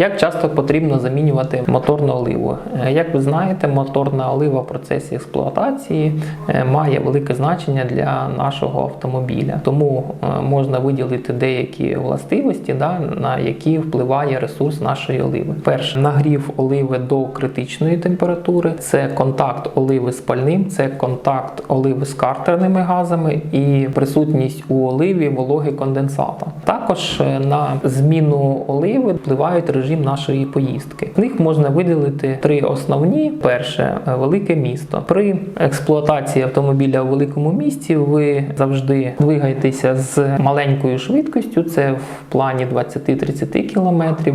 Як часто потрібно замінювати моторну оливу? Е, Як ви знаєте, моторна олива в процесі експлуатації е, має велике значення для нашого автомобіля, тому е, можна виділити деякі властивості, да, на які впливає ресурс нашої оливи. Перше, нагрів оливи до критичної температури, це контакт оливи з пальним, це контакт оливи з картерними газами і присутність у оливі вологи конденсата. Також на зміну оливи впливають режим нашої поїздки. В них можна виділити три основні: перше е, велике місто. При експлуатації автомобіля у великому місті ви завжди двигаєтеся з маленькою швидкістю. Це в плані 20-30 км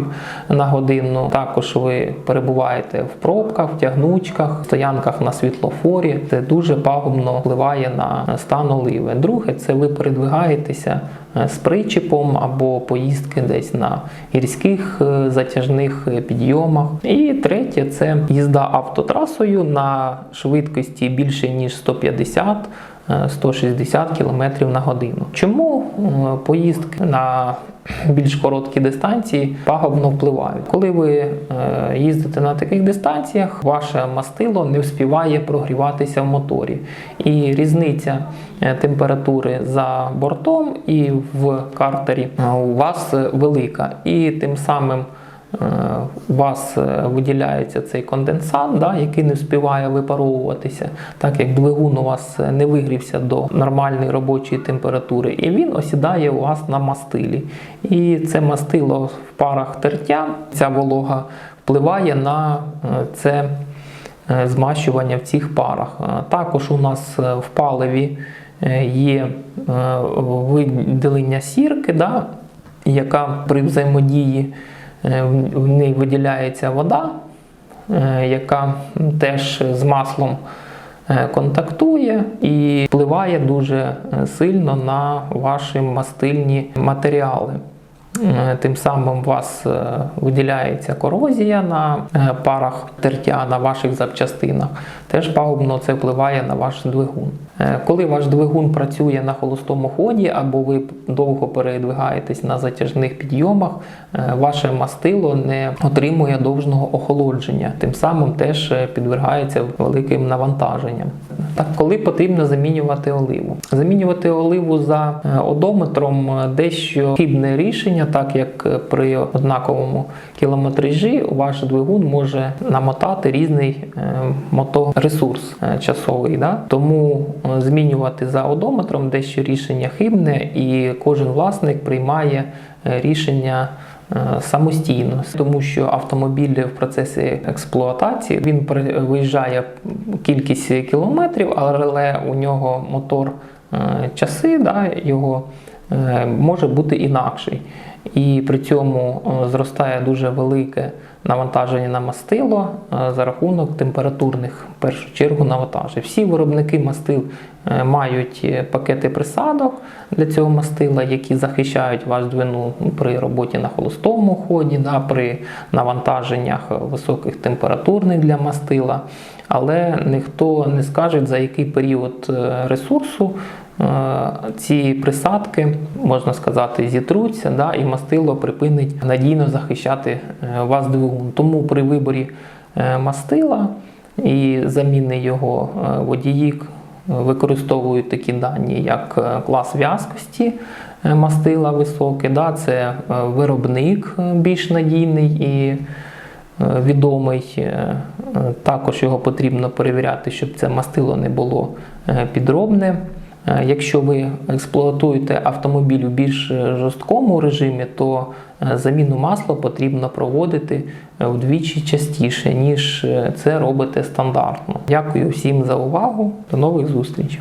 на годину. Також ви перебуваєте в пробках, в тягнучках, стоянках на світлофорі. Це дуже пагубно впливає на стан оливи. Друге, це ви передвигаєтеся з причіпом або поїздки десь на гірських е, затяжних е, підйомах. І третє це їзда автотрасою на швидкості більше ніж 150 е, 160 км на годину. Чому е, поїздки на більш короткі дистанції пагубно впливають? Коли ви е, їздите на таких дистанціях, ваше мастило не вспіває прогріватися в моторі, і різниця е, температури за бортом і в картері у вас велика, і тим самим у вас е, виділяється цей конденсат, да, який не вспіває випаровуватися, так як двигун у вас е, не вигрівся до нормальної робочої температури, і він осідає у вас на мастилі. І це мастило в парах тертя, ця волога впливає на е, це е, змащування в цих парах. Е, Також у нас е, в паливі е, є е, виділення сірки, да, яка при взаємодії е, в них виділяється вода, е, яка теж з маслом е, контактує і впливає дуже е, сильно на ваші мастильні матеріали. Е, Тим самим у вас е, виділяється корозія на е, парах тертя на ваших запчастинах. Теж пагубно це впливає на ваш двигун. Коли ваш двигун працює на холостому ході або ви довго передвигаєтесь на затяжних підйомах, ваше мастило не отримує довжного охолодження, тим самим теж підвергається великим навантаженням. Так, коли потрібно замінювати оливу? Замінювати оливу за е, одометром е, дещо хибне рішення, так як е, при однаковому кілометражі ваш двигун може намотати різний моторесурс часовий. Да? Тому змінювати за одометром дещо рішення хибне, і кожен власник приймає рішення. е, Самостійно, тому що автомобіль в процесі експлуатації він виїжджає кількість кілометрів, але у нього мотор е, часи, да, його е, може бути інакший. І при цьому е, зростає дуже велике навантаження на мастило е, за рахунок температурних, в першу чергу, навантажень. Всі виробники мастил е, мають е, пакети присадок для цього мастила, які захищають ваш двину ну, при роботі на холостому ході, да, при навантаженнях е, високих температурних для мастила. Але ніхто не скаже, за який період е, ресурсу е, ці присадки, можна сказати, зітруться, да, і мастило припинить надійно захищати е, вас двигун. Тому при виборі е, мастила і заміни його е, водії використовують такі дані, як е, клас в'язкості е, мастила високий, да, це е, виробник е, більш надійний і е, відомий. Е, е, Також його потрібно перевіряти, щоб це мастило не було е, підробне. Е, Якщо ви експлуатуєте автомобіль у більш е, жорсткому режимі, то е, заміну масла потрібно проводити вдвічі частіше, ніж це робите стандартно. Дякую всім за увагу. До нових зустрічей.